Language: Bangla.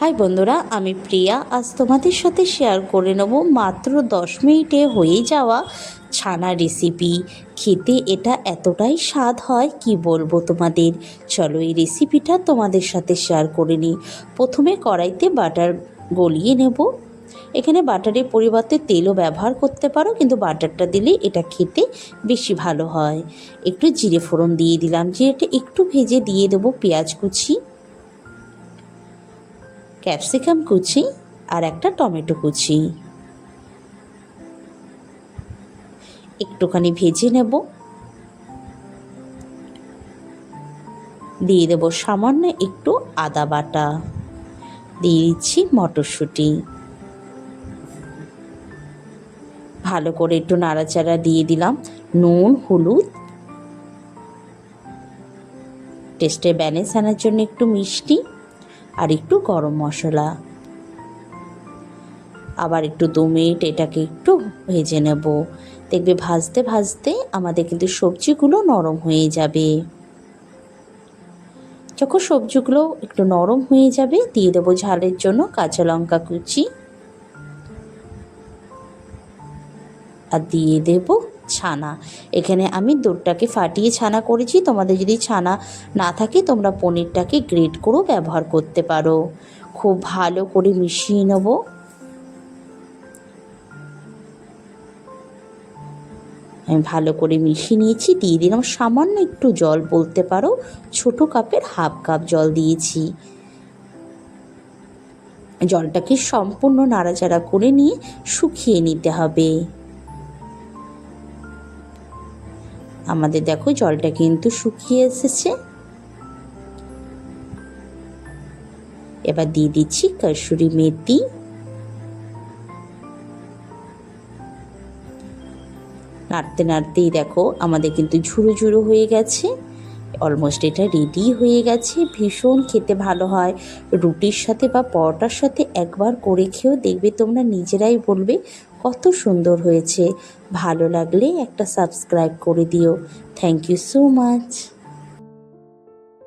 হাই বন্ধুরা, আমি প্রিয়া। আজ তোমাদের সাথে শেয়ার করে নেব মাত্র দশ মিনিটে হয়ে যাওয়া ছানা রেসিপি খেতে এটা এতটাই স্বাদ হয়, কি বলব তোমাদের? চলো এই রেসিপিটা তোমাদের সাথে শেয়ার করে নিই। প্রথমে কড়াইতে বাটার গলিয়ে নেব। এখানে বাটারের পরিবর্তে তেলও ব্যবহার করতে পারো, কিন্তু বাটারটা দিলে এটা খেতে বেশি ভালো হয়। একটু জিরে ফোড়ন দিয়ে দিলাম, জিরেটা একটু ভেজে দিয়ে দেবো পেঁয়াজ কুচি। ক্যাপসিকাম কুচি আর একটা টমেটো কুচি। একটুখানি ভেজে নেব। দিয়ে দেবো সামান্য একটু আদা বাটা। দিয়ে দিচ্ছি মটরশুঁটি। ভালো করে একটু নাড়াচাড়া দিয়ে দিলাম। নুন, হলুদ। টেস্টে ব্যালেন্স আনার জন্য একটু মিষ্টি। আর একটু গরম মশলা। আবার একটু দু মিনিট এটাকে একটু ভেজে নেব। দেখবে ভাজতে ভাজতে আমাদের কিন্তু সবজিগুলো নরম হয়ে যাবে। যখন সবজিগুলো একটু নরম হয়ে যাবে, দিয়ে দেবো ঝালের জন্য কাঁচা লঙ্কা কুচি। আর দিয়ে দেব ছানা। এখানে আমি দুধটাকে ফাটিয়ে ছানা করেছি। তোমাদের যদি ছানা না থাকে, তোমরা পনিরটাকে গ্রেট করেও ব্যবহার করতে পারো। খুব ভালো করে মিশিয়ে নেব। আমি ভালো করে মিশিয়ে নিয়েছি। দিয়ে দিলাম সামান্য একটু জল বলতে পারো। ছোট কাপের হাফ কাপ জল দিয়েছি। জলটাকে সম্পূর্ণ নাড়াচাড়া করে নিয়ে শুকিয়ে নিতে হবে। আমাদের দেখো জলটা কিন্তু শুকিয়ে এসেছে। এবার দিয়ে দিচ্ছি কসুরি মেথি। নাড়তে নাড়তেই দেখো আমাদের কিন্তু ঝুরো ঝুরো হয়ে গেছে। অলমোস্ট এটা রেডি হয়ে গেছে। ভীষণ খেতে ভালো হয়। রুটির সাথে বা পরোটার সাথে একবার করে খেয়েও দেখবে তোমরা নিজেরাই বলবে, কত সুন্দর হয়েছে। ভালো লাগলে একটা সাবস্ক্রাইব করে দিও। Thank you so much